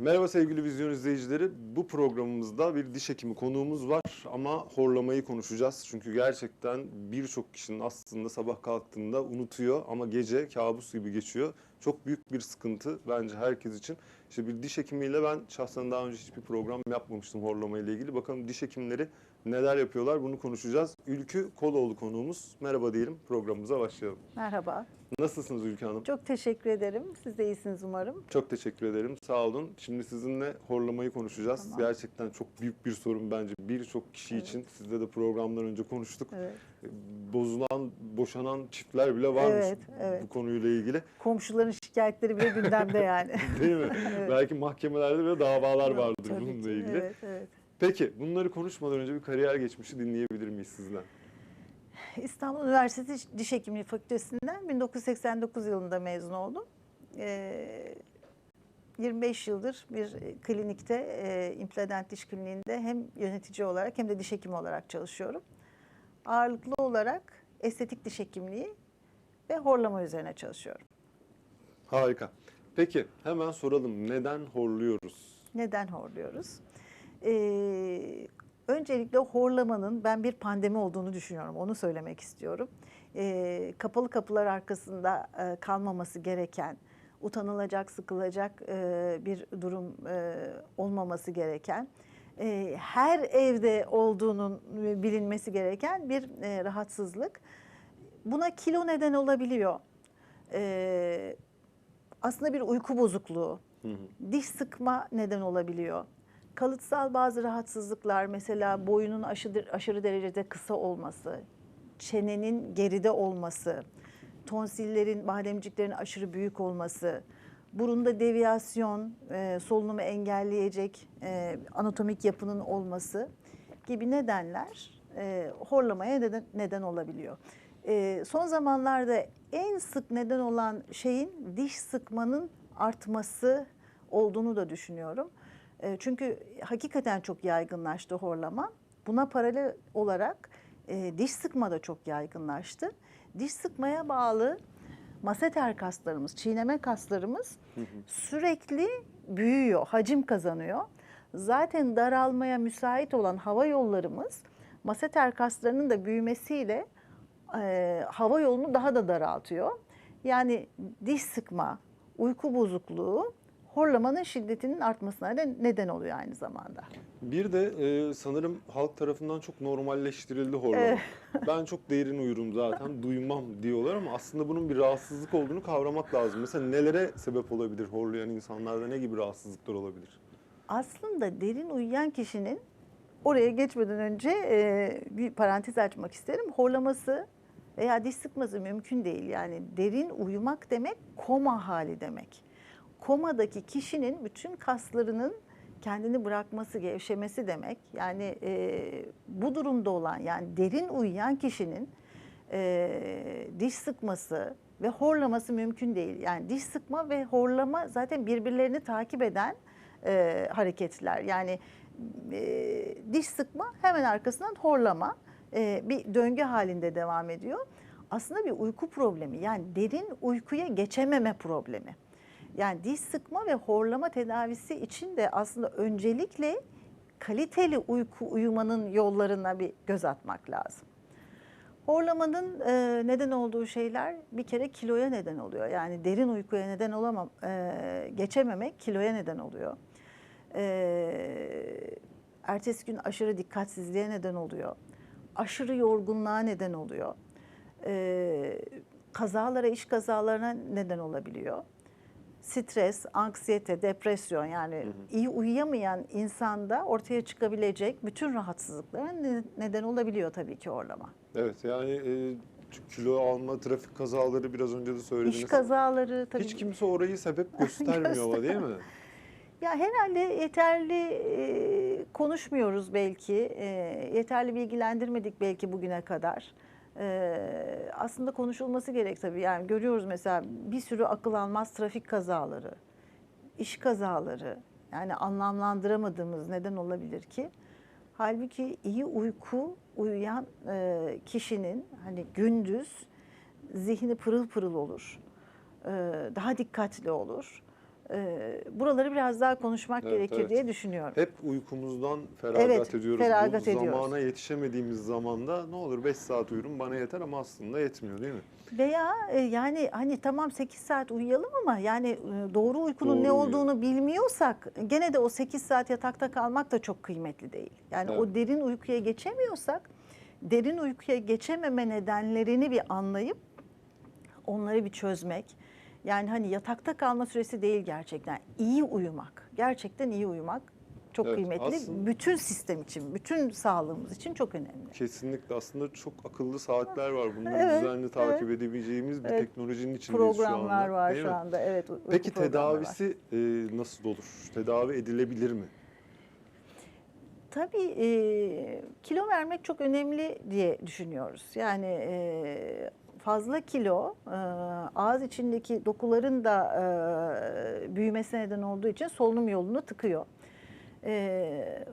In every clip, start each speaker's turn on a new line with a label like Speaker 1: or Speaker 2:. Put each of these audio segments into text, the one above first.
Speaker 1: Merhaba sevgili vizyon izleyicileri. Bu programımızda bir diş hekimi konuğumuz var ama horlamayı konuşacağız. Çünkü gerçekten birçok kişinin aslında sabah kalktığında unutuyor ama gece kabus gibi geçiyor. Çok büyük bir sıkıntı bence herkes için. İşte bir diş hekimiyle ben şahsen daha önce hiçbir program yapmamıştım horlama ile ilgili. Bakalım diş hekimleri neler yapıyorlar bunu konuşacağız. Ülkü Koloğlu konuğumuz. Merhaba diyelim programımıza başlayalım.
Speaker 2: Merhaba.
Speaker 1: Nasılsınız Ülkü Hanım?
Speaker 2: Çok teşekkür ederim. Siz de iyisiniz umarım.
Speaker 1: Çok teşekkür ederim. Sağ olun. Şimdi sizinle horlamayı konuşacağız.
Speaker 2: Tamam.
Speaker 1: Gerçekten çok büyük bir sorun bence birçok kişi
Speaker 2: Evet.
Speaker 1: için. Sizle de programdan önce konuştuk.
Speaker 2: Evet.
Speaker 1: Bozulan, boşanan çiftler bile varmış
Speaker 2: Evet, evet.
Speaker 1: bu konuyla ilgili.
Speaker 2: Komşuların şikayetleri bile gündemde yani.
Speaker 1: Değil mi?
Speaker 2: Evet.
Speaker 1: Belki mahkemelerde bile davalar vardır
Speaker 2: Tabii
Speaker 1: bununla ilgili.
Speaker 2: Evet, evet.
Speaker 1: Peki bunları konuşmadan önce bir kariyer geçmişi dinleyebilir miyiz sizden?
Speaker 2: İstanbul Üniversitesi Diş Hekimliği Fakültesinden 1989 yılında mezun oldum. Ee, 25 yıldır bir klinikte, e, implant diş kliniğinde hem yönetici olarak hem de diş hekimi olarak çalışıyorum. Ağırlıklı olarak estetik diş hekimliği ve horlama üzerine çalışıyorum.
Speaker 1: Harika. Peki hemen soralım neden horluyoruz?
Speaker 2: Neden horluyoruz? Ee, öncelikle horlamanın ben bir pandemi olduğunu düşünüyorum. Onu söylemek istiyorum. Ee, kapalı kapılar arkasında e, kalmaması gereken, utanılacak, sıkılacak e, bir durum e, olmaması gereken, e, her evde olduğunun bilinmesi gereken bir e, rahatsızlık. Buna kilo neden olabiliyor. Ee, aslında bir uyku bozukluğu,
Speaker 1: Hı hı.
Speaker 2: diş sıkma neden olabiliyor. Kalıtsal bazı rahatsızlıklar mesela boyunun aşırı, aşırı derecede kısa olması, çenenin geride olması, tonsillerin, bademciklerin aşırı büyük olması, burunda deviyasyon, e, solunumu engelleyecek e, anatomik yapının olması gibi nedenler e, horlamaya neden, neden olabiliyor. E, son zamanlarda en sık neden olan şeyin diş sıkmanın artması olduğunu da düşünüyorum. E, çünkü hakikaten çok yaygınlaştı horlama. Buna paralel olarak e, diş sıkma da çok yaygınlaştı. Diş sıkmaya bağlı maseter kaslarımız, çiğneme kaslarımız sürekli büyüyor, hacim kazanıyor. Zaten daralmaya müsait olan hava yollarımız maseter kaslarının da büyümesiyle e, hava yolunu daha da daraltıyor. Yani diş sıkma, uyku bozukluğu horlamanın şiddetinin artmasına da neden oluyor aynı zamanda.
Speaker 1: Bir de e, sanırım halk tarafından çok normalleştirildi horlama.
Speaker 2: Evet.
Speaker 1: Ben çok derin uyurum zaten, duymam diyorlar ama aslında bunun bir rahatsızlık olduğunu kavramak lazım. Mesela nelere sebep olabilir horlayan insanlarda ne gibi rahatsızlıklar olabilir?
Speaker 2: Aslında derin uyuyan kişinin oraya geçmeden önce e, bir parantez açmak isterim. Horlaması veya diş sıkması mümkün değil. Yani derin uyumak demek koma hali demek. Komadaki kişinin bütün kaslarının kendini bırakması, gevşemesi demek. Yani e, bu durumda olan yani derin uyuyan kişinin e, diş sıkması ve horlaması mümkün değil. Yani diş sıkma ve horlama zaten birbirlerini takip eden e, hareketler. Yani e, diş sıkma hemen arkasından horlama e, bir döngü halinde devam ediyor. Aslında bir uyku problemi yani derin uykuya geçememe problemi. Yani diş sıkma ve horlama tedavisi için de aslında öncelikle kaliteli uyku uyumanın yollarına bir göz atmak lazım. Horlamanın e, neden olduğu şeyler bir kere kiloya neden oluyor. Yani derin uykuya neden olamam, e, geçememek kiloya neden oluyor. E, ertesi gün aşırı dikkatsizliğe neden oluyor. Aşırı yorgunluğa neden oluyor. E, kazalara, iş kazalarına neden olabiliyor. Stres, anksiyete, depresyon yani iyi uyuyamayan insanda ortaya çıkabilecek bütün rahatsızlıklara ne- neden olabiliyor tabii ki horlama.
Speaker 1: Evet yani e, kilo alma, trafik kazaları biraz önce de söylediniz.
Speaker 2: İş kazaları tabii.
Speaker 1: Hiç kimse orayı sebep göstermiyor değil mi?
Speaker 2: Ya herhalde yeterli e, konuşmuyoruz belki. E, yeterli bilgilendirmedik belki bugüne kadar. E, aslında konuşulması gerek tabii. Yani görüyoruz mesela bir sürü akıl almaz trafik kazaları, iş kazaları. Yani anlamlandıramadığımız neden olabilir ki? Halbuki iyi uyku uyuyan e, kişinin hani gündüz zihni pırıl pırıl olur. E, daha dikkatli olur. Buraları biraz daha konuşmak
Speaker 1: Evet,
Speaker 2: gerekir
Speaker 1: evet.
Speaker 2: diye düşünüyorum.
Speaker 1: Hep uykumuzdan feragat
Speaker 2: Evet,
Speaker 1: ediyoruz.
Speaker 2: feragat
Speaker 1: Bu
Speaker 2: ediyoruz.
Speaker 1: zamana yetişemediğimiz zamanda ne olur 5 saat uyurum bana yeter ama aslında yetmiyor değil mi?
Speaker 2: Veya e, yani hani tamam 8 saat uyuyalım ama yani e, doğru uykunun
Speaker 1: Doğru
Speaker 2: ne
Speaker 1: uyuyalım.
Speaker 2: olduğunu bilmiyorsak gene de o 8 saat yatakta kalmak da çok kıymetli değil. Yani o
Speaker 1: Evet.
Speaker 2: derin uykuya geçemiyorsak derin uykuya geçememe nedenlerini bir anlayıp onları bir çözmek. Yani hani yatakta kalma süresi değil gerçekten. iyi uyumak. Gerçekten iyi uyumak çok
Speaker 1: Evet,
Speaker 2: kıymetli.
Speaker 1: aslında-
Speaker 2: Bütün sistem için, bütün sağlığımız için çok önemli.
Speaker 1: Kesinlikle aslında çok akıllı saatler var. Bunları
Speaker 2: Evet,
Speaker 1: düzenli takip edebileceğimiz bir
Speaker 2: Evet.
Speaker 1: teknolojinin içindeyiz şu anda.
Speaker 2: Programlar var şu anda. Evet.
Speaker 1: Peki tedavisi e, nasıl olur? Tedavi edilebilir mi?
Speaker 2: Tabii e, kilo vermek çok önemli diye düşünüyoruz. Yani e, fazla kilo e, ağız içindeki dokuların da e, büyümesine neden olduğu için solunum yolunu tıkıyor. E,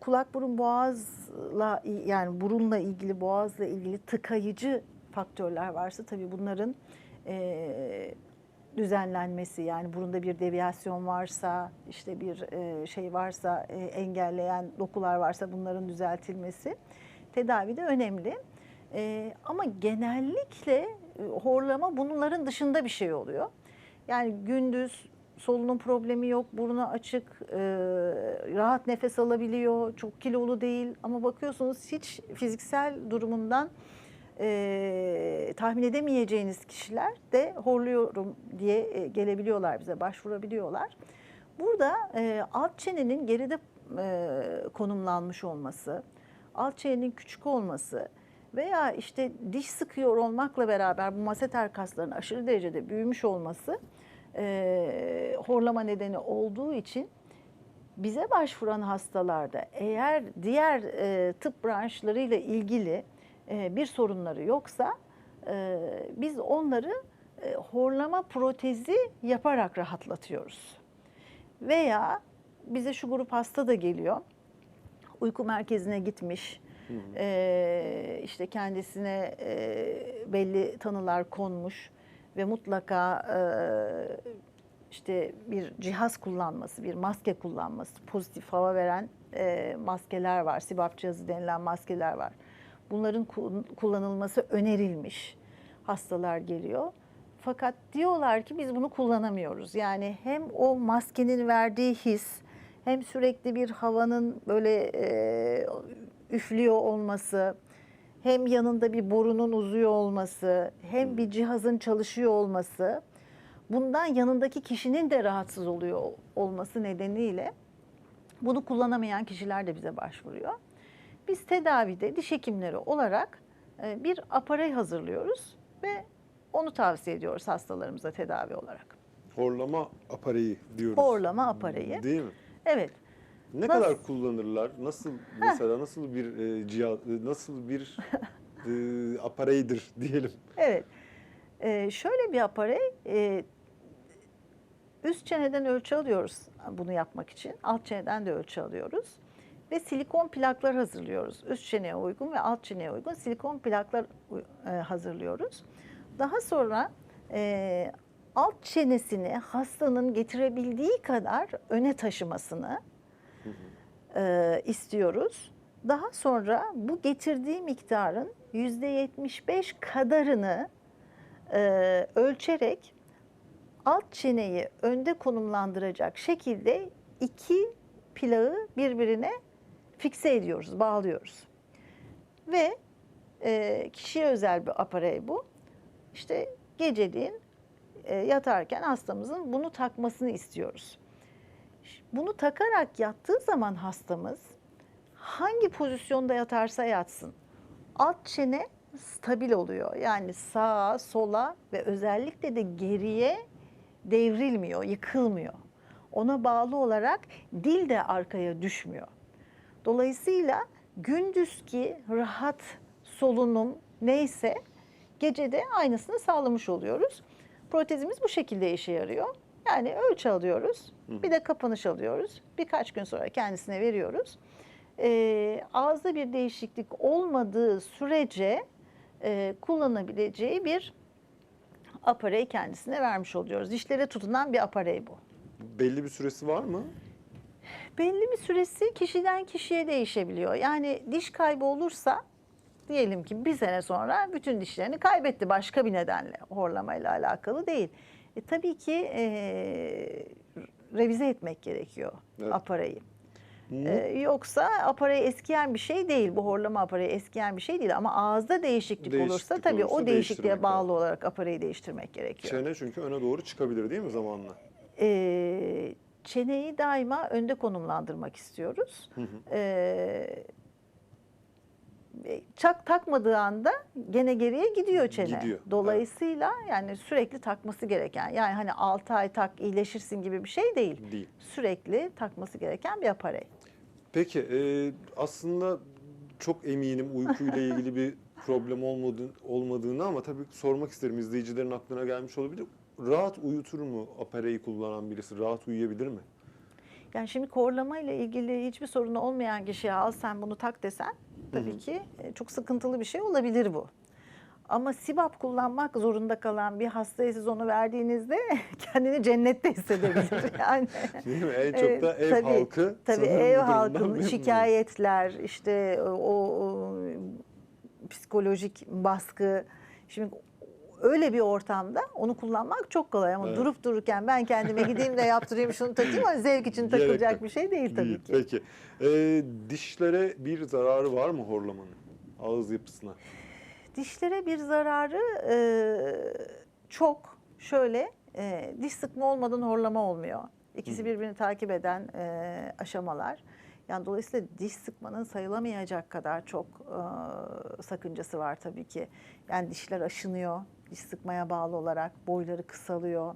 Speaker 2: kulak burun boğazla yani burunla ilgili boğazla ilgili tıkayıcı faktörler varsa tabii bunların e, düzenlenmesi yani burunda bir deviyasyon varsa işte bir şey varsa engelleyen dokular varsa bunların düzeltilmesi tedavide önemli. E, ama genellikle e, horlama bunların dışında bir şey oluyor. Yani gündüz solunum problemi yok, burnu açık, e, rahat nefes alabiliyor, çok kilolu değil ama bakıyorsunuz hiç fiziksel durumundan e, tahmin edemeyeceğiniz kişiler de horluyorum diye e, gelebiliyorlar bize, başvurabiliyorlar. Burada e, alt çenenin geride e, konumlanmış olması, alt çenenin küçük olması veya işte diş sıkıyor olmakla beraber bu maseter kasların aşırı derecede büyümüş olması e, horlama nedeni olduğu için bize başvuran hastalarda eğer diğer e, tıp branşlarıyla ilgili e, bir sorunları yoksa e, biz onları e, horlama protezi yaparak rahatlatıyoruz. Veya bize şu grup hasta da geliyor. Uyku merkezine gitmiş. E, işte kendisine belli tanılar konmuş ve mutlaka işte bir cihaz kullanması, bir maske kullanması, pozitif hava veren maskeler var, sibap cihazı denilen maskeler var. Bunların ku- kullanılması önerilmiş. Hastalar geliyor. Fakat diyorlar ki biz bunu kullanamıyoruz. Yani hem o maskenin verdiği his, hem sürekli bir havanın böyle üflüyor olması, hem yanında bir borunun uzuyor olması, hem bir cihazın çalışıyor olması, bundan yanındaki kişinin de rahatsız oluyor olması nedeniyle bunu kullanamayan kişiler de bize başvuruyor. Biz tedavide diş hekimleri olarak e, bir aparey hazırlıyoruz ve onu tavsiye ediyoruz hastalarımıza tedavi olarak.
Speaker 1: Horlama apareyi diyoruz.
Speaker 2: Horlama apareyi.
Speaker 1: Değil mi?
Speaker 2: Evet.
Speaker 1: Ne
Speaker 2: Nasıl-
Speaker 1: kadar kullanırlar? Nasıl mesela nasıl bir e, cihaz, e, nasıl bir e, apareydir diyelim.
Speaker 2: Evet. Ee, şöyle bir aparey, e, üst çeneden ölçü alıyoruz bunu yapmak için. Alt çeneden de ölçü alıyoruz. Ve silikon plaklar hazırlıyoruz. Üst çeneye uygun ve alt çeneye uygun silikon plaklar e, hazırlıyoruz. Daha sonra e, alt çenesini hastanın getirebildiği kadar öne taşımasını e, istiyoruz. Daha sonra bu getirdiği miktarın %75 kadarını e, ölçerek alt çeneyi önde konumlandıracak şekilde iki plağı birbirine fikse ediyoruz, bağlıyoruz. Ve e, kişiye özel bir aparey bu. İşte geceliğin e, yatarken hastamızın bunu takmasını istiyoruz. Bunu takarak yattığı zaman hastamız hangi pozisyonda yatarsa yatsın alt çene stabil oluyor. Yani sağa, sola ve özellikle de geriye devrilmiyor, yıkılmıyor. Ona bağlı olarak dil de arkaya düşmüyor. Dolayısıyla gündüzki rahat solunum neyse gecede aynısını sağlamış oluyoruz. Protezimiz bu şekilde işe yarıyor. Yani ölçü alıyoruz, bir de kapanış alıyoruz. Birkaç gün sonra kendisine veriyoruz. Ee, ağızda bir değişiklik olmadığı sürece e, kullanabileceği bir aparey kendisine vermiş oluyoruz. Dişlere tutunan bir aparey bu.
Speaker 1: belli bir süresi var mı?
Speaker 2: Belli bir süresi kişiden kişiye değişebiliyor. Yani diş kaybı olursa diyelim ki bir sene sonra bütün dişlerini kaybetti başka bir nedenle horlamayla alakalı değil. E, tabii ki e, revize etmek gerekiyor
Speaker 1: Evet.
Speaker 2: aparayı.
Speaker 1: Hı.
Speaker 2: E, yoksa aparayı eskiyen bir şey değil. Bu horlama aparayı eskiyen bir şey değil ama ağızda değişiklik,
Speaker 1: Değişiklik
Speaker 2: olursa tabii
Speaker 1: olursa
Speaker 2: o değişikliğe bağlı
Speaker 1: lazım.
Speaker 2: olarak aparayı değiştirmek gerekiyor.
Speaker 1: Çene çünkü öne doğru çıkabilir değil mi zamanla?
Speaker 2: Ee, çeneyi daima önde konumlandırmak istiyoruz.
Speaker 1: Hı hı.
Speaker 2: Ee, çak takmadığı anda gene geriye gidiyor çene.
Speaker 1: Gidiyor,
Speaker 2: Dolayısıyla yani sürekli takması gereken yani hani 6 ay tak iyileşirsin gibi bir şey değil.
Speaker 1: Değil.
Speaker 2: Sürekli takması gereken bir aparey.
Speaker 1: Peki e, aslında çok eminim uykuyla ilgili bir problem olmadığı, olmadığını ama tabii sormak isterim izleyicilerin aklına gelmiş olabilir. Rahat uyutur mu apareyi kullanan birisi? Rahat uyuyabilir mi?
Speaker 2: Yani şimdi korlama ile ilgili hiçbir sorunu olmayan kişiye al sen bunu tak desen tabii
Speaker 1: hı.
Speaker 2: ki e, çok sıkıntılı bir şey olabilir bu. Ama sibap kullanmak zorunda kalan bir hastaya siz onu verdiğinizde kendini cennette hissedebilir. Yani
Speaker 1: Değil mi? En çok
Speaker 2: Evet,
Speaker 1: da ev
Speaker 2: tabii,
Speaker 1: halkı
Speaker 2: tabii ev
Speaker 1: durumdan
Speaker 2: halkı
Speaker 1: memnun.
Speaker 2: şikayetler işte o, o psikolojik baskı şimdi öyle bir ortamda onu kullanmak çok kolay ama
Speaker 1: Evet.
Speaker 2: durup dururken ben kendime gideyim de yaptırayım şunu takayım ama zevk için
Speaker 1: Gerek
Speaker 2: takılacak
Speaker 1: yok.
Speaker 2: bir şey değil tabii
Speaker 1: Değil.
Speaker 2: ki.
Speaker 1: Peki. E, dişlere bir zararı var mı horlamanın? Ağız yapısına.
Speaker 2: Dişlere bir zararı e, çok. Şöyle e, diş sıkma olmadan horlama olmuyor. İkisi
Speaker 1: Hı.
Speaker 2: birbirini takip eden e, aşamalar. Yani dolayısıyla diş sıkmanın sayılamayacak kadar çok e, sakıncası var tabii ki. Yani dişler aşınıyor, diş sıkmaya bağlı olarak boyları kısalıyor.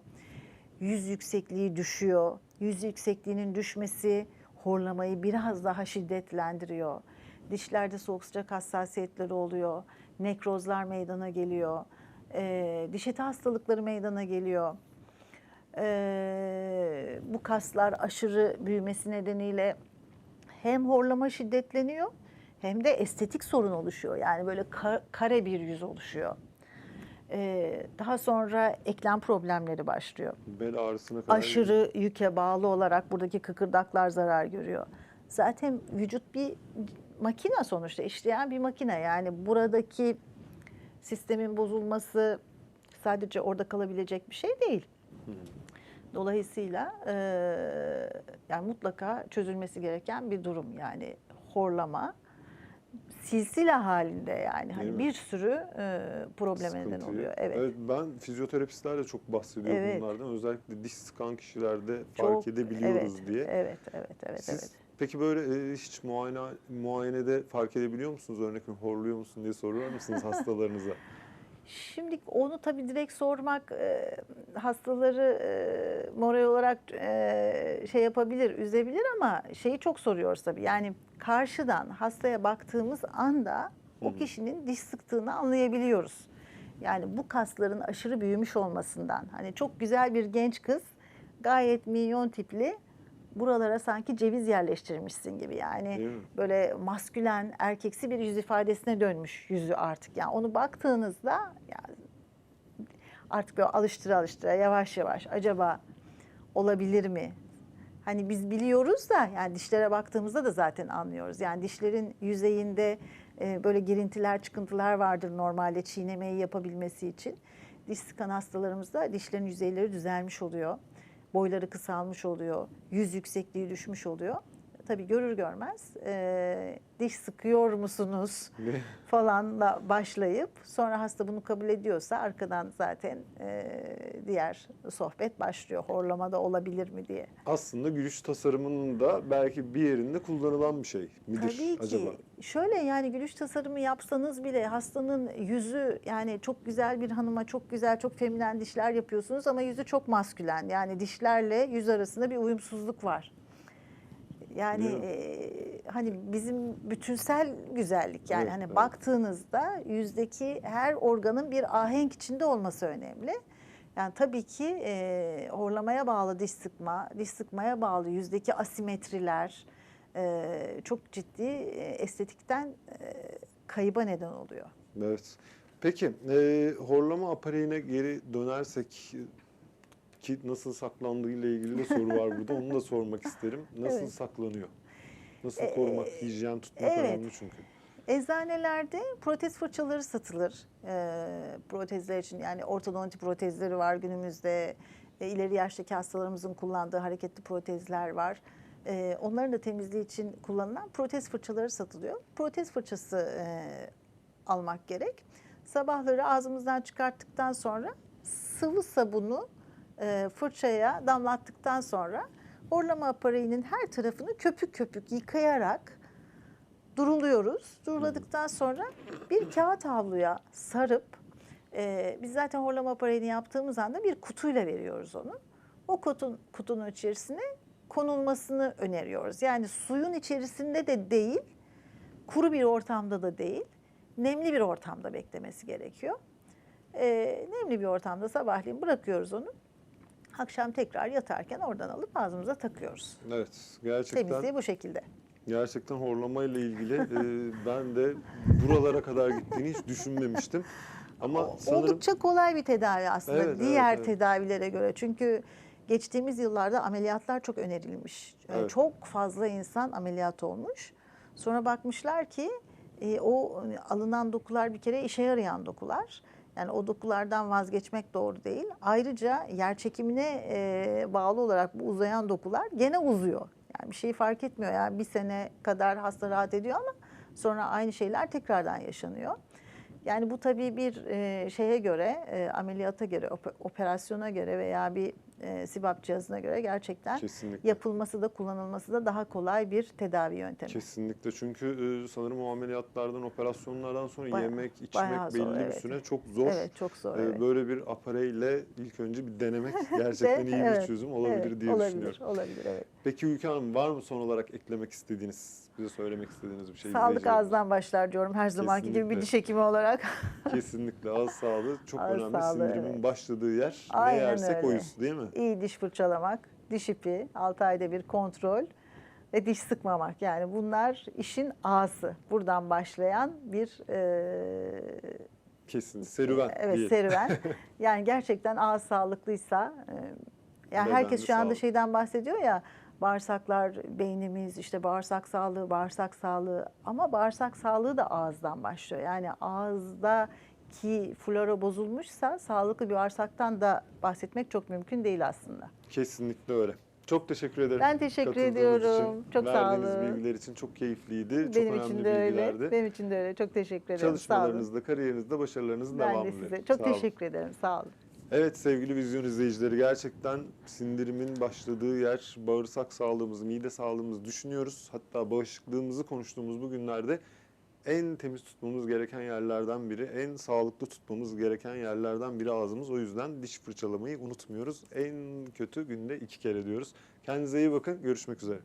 Speaker 2: Yüz yüksekliği düşüyor. Yüz yüksekliğinin düşmesi horlamayı biraz daha şiddetlendiriyor. Dişlerde soğuk sıcak hassasiyetleri oluyor. Nekrozlar meydana geliyor. Ee, diş eti hastalıkları meydana geliyor. Ee, bu kaslar aşırı büyümesi nedeniyle hem horlama şiddetleniyor hem de estetik sorun oluşuyor. Yani böyle ka- kare bir yüz oluşuyor. Ee, daha sonra eklem problemleri başlıyor
Speaker 1: Bel ağrısına kadar.
Speaker 2: aşırı yüke bağlı olarak buradaki kıkırdaklar zarar görüyor. Zaten vücut bir makine sonuçta işleyen bir makine. Yani buradaki sistemin bozulması sadece orada kalabilecek bir şey değil.
Speaker 1: Hı.
Speaker 2: Dolayısıyla eee, yani mutlaka çözülmesi gereken bir durum yani horlama silsile halinde yani hani bir sürü eee problem neden oluyor. Evet.
Speaker 1: Ben fizyoterapistler de çok bahsediyor
Speaker 2: Evet.
Speaker 1: bunlardan. Özellikle diş sıkan kişilerde
Speaker 2: Çok,
Speaker 1: fark edebiliyoruz
Speaker 2: evet,
Speaker 1: diye.
Speaker 2: Evet, evet, evet,
Speaker 1: Siz
Speaker 2: evet.
Speaker 1: peki böyle e, hiç muayene muayenede fark edebiliyor musunuz? Veriyorum, horluyor musun diye soruyor musunuz hastalarınıza?
Speaker 2: Şimdi onu tabii direkt sormak e, hastaları e, moral olarak e, şey yapabilir, üzebilir ama şeyi çok soruyoruz tabii. Yani karşıdan hastaya baktığımız anda o kişinin diş sıktığını anlayabiliyoruz. Yani bu kasların aşırı büyümüş olmasından. Hani çok güzel bir genç kız gayet minyon tipli buralara sanki ceviz yerleştirmişsin gibi yani böyle maskülen, erkeksi bir yüz ifadesine dönmüş yüzü artık. Yani onu baktığınızda yani artık böyle alıştıra alıştıra yavaş yavaş acaba olabilir mi? Hani biz biliyoruz da yani dişlere baktığımızda da zaten anlıyoruz. Yani dişlerin yüzeyinde e, böyle girintiler, çıkıntılar vardır normalde çiğnemeyi yapabilmesi için. Diş sıkan hastalarımızda dişlerin yüzeyleri düzelmiş oluyor. Boyları kısalmış oluyor. Yüz yüksekliği düşmüş oluyor. Tabii görür görmez e, diş sıkıyor musunuz falanla başlayıp sonra hasta bunu kabul ediyorsa arkadan zaten e, diğer sohbet başlıyor. Horlama da olabilir mi diye.
Speaker 1: Aslında gülüş tasarımının da belki bir yerinde kullanılan bir şey midir
Speaker 2: Tabii ki.
Speaker 1: acaba?
Speaker 2: Şöyle yani gülüş tasarımı yapsanız bile hastanın yüzü yani çok güzel bir hanıma çok güzel çok feminen dişler yapıyorsunuz ama yüzü çok maskülen. Yani dişlerle yüz arasında bir uyumsuzluk var. Yani e, hani bizim bütünsel güzellik yani
Speaker 1: Evet,
Speaker 2: hani
Speaker 1: evet.
Speaker 2: baktığınızda yüzdeki her organın bir ahenk içinde olması önemli. Yani tabii ki e, horlamaya bağlı diş sıkma, diş sıkmaya bağlı yüzdeki asimetriler e, çok ciddi e, estetikten e, kayıba neden oluyor.
Speaker 1: Evet. Peki e, horlama apareyine geri dönersek Ki nasıl saklandığı ile ilgili de soru var burada. Onu da sormak isterim. Nasıl
Speaker 2: Evet.
Speaker 1: saklanıyor? Nasıl korumak, hijyen tutmak
Speaker 2: evet.
Speaker 1: önemli çünkü.
Speaker 2: Eczanelerde protez fırçaları satılır. Ee, protezler için yani ortodonti protezleri var günümüzde. E, ileri yaştaki hastalarımızın kullandığı hareketli protezler var. Ee, onların da temizliği için kullanılan protez fırçaları satılıyor. Protez fırçası e, almak gerek. Sabahları ağzımızdan çıkarttıktan sonra sıvı sabunu e, fırçaya damlattıktan sonra horlama apareyinin her tarafını köpük köpük yıkayarak duruluyoruz. Duruladıktan sonra bir kağıt havluya sarıp e, biz zaten horlama apareyini yaptığımız anda bir kutuyla veriyoruz onu. O kutun, kutunun içerisine konulmasını öneriyoruz. Yani suyun içerisinde de değil, kuru bir ortamda da değil, nemli bir ortamda beklemesi gerekiyor. E, nemli bir ortamda sabahleyin bırakıyoruz onu. Akşam tekrar yatarken oradan alıp ağzımıza takıyoruz.
Speaker 1: Evet, gerçekten
Speaker 2: Temizliği bu şekilde.
Speaker 1: gerçekten horlama ile ilgili e, ben de buralara kadar gittiğini hiç düşünmemiştim. Ama sanırım
Speaker 2: Oldukça kolay bir tedavi aslında
Speaker 1: Evet, evet,
Speaker 2: diğer
Speaker 1: evet.
Speaker 2: tedavilere göre. Çünkü geçtiğimiz yıllarda ameliyatlar çok önerilmiş. Yani
Speaker 1: Evet.
Speaker 2: Çok fazla insan ameliyat olmuş. Sonra bakmışlar ki e, o alınan dokular bir kere işe yarayan dokular. Yani o dokulardan vazgeçmek doğru değil. Ayrıca yer çekimine e, bağlı olarak bu uzayan dokular gene uzuyor. Yani bir şeyi fark etmiyor. Yani bir sene kadar hasta rahat ediyor ama sonra aynı şeyler tekrardan yaşanıyor. Yani bu tabii bir e, şeye göre, e, ameliyata göre, op- operasyona göre veya bir e, sibap cihazına göre gerçekten
Speaker 1: kesinlikle.
Speaker 2: yapılması da kullanılması da daha kolay bir tedavi yöntemi.
Speaker 1: Kesinlikle çünkü e, sanırım o ameliyatlardan, operasyonlardan sonra
Speaker 2: Bayağı-
Speaker 1: yemek, içmek
Speaker 2: bayağı zor,
Speaker 1: belli bir
Speaker 2: evet.
Speaker 1: süre çok zor.
Speaker 2: Evet çok zor.
Speaker 1: E,
Speaker 2: evet.
Speaker 1: Böyle bir apareyle ilk önce bir denemek gerçekten iyi bir
Speaker 2: Evet,
Speaker 1: çözüm olabilir
Speaker 2: Evet,
Speaker 1: diye
Speaker 2: olabilir,
Speaker 1: düşünüyorum.
Speaker 2: Olabilir, evet.
Speaker 1: Peki Ülke Hanım var mı son olarak eklemek istediğiniz, bize söylemek istediğiniz bir şey?
Speaker 2: Sağlık ağızdan başlar diyorum her zamanki gibi bir
Speaker 1: Kesinlikle.
Speaker 2: diş hekimi olarak.
Speaker 1: Kesinlikle ağız sağlığı çok
Speaker 2: Ağız
Speaker 1: önemli.
Speaker 2: sağlığı,
Speaker 1: Sindirimin
Speaker 2: evet.
Speaker 1: başladığı yer
Speaker 2: Aynen
Speaker 1: ne yersek
Speaker 2: öyle.
Speaker 1: oyuz değil mi?
Speaker 2: İyi diş fırçalamak, diş ipi, 6 ayda bir kontrol ve diş sıkmamak. Yani bunlar işin ağası. Buradan başlayan bir e,
Speaker 1: Kesin. Serüven
Speaker 2: Evet
Speaker 1: diyelim.
Speaker 2: serüven. yani gerçekten ağız sağlıklıysa e, yani
Speaker 1: Beden
Speaker 2: herkes şu anda
Speaker 1: sağlıklı.
Speaker 2: şeyden bahsediyor ya bağırsaklar, beynimiz, işte bağırsak sağlığı, bağırsak sağlığı ama bağırsak sağlığı da ağızdan başlıyor. Yani ağızdaki flora bozulmuşsa sağlıklı bir bağırsaktan da bahsetmek çok mümkün değil aslında.
Speaker 1: Kesinlikle öyle. Çok teşekkür ederim.
Speaker 2: Ben teşekkür ediyorum.
Speaker 1: için.
Speaker 2: Çok sağ
Speaker 1: Verdiğiniz
Speaker 2: olun.
Speaker 1: bilgiler için çok keyifliydi. çok
Speaker 2: Benim
Speaker 1: önemli
Speaker 2: için de öyle. Benim için de öyle. Çok teşekkür ederim. Sağ olun.
Speaker 1: Çalışmalarınızda, kariyerinizde başarılarınızın
Speaker 2: Ben
Speaker 1: devamı
Speaker 2: de size çok
Speaker 1: Sağ olun.
Speaker 2: teşekkür ederim. Sağ olun.
Speaker 1: Evet sevgili vizyon izleyicileri gerçekten sindirimin başladığı yer bağırsak sağlığımızı, mide sağlığımızı düşünüyoruz. Hatta bağışıklığımızı konuştuğumuz bu günlerde en temiz tutmamız gereken yerlerden biri, en sağlıklı tutmamız gereken yerlerden biri ağzımız. O yüzden diş fırçalamayı unutmuyoruz. En kötü günde iki kere diyoruz. Kendinize iyi bakın. Görüşmek üzere.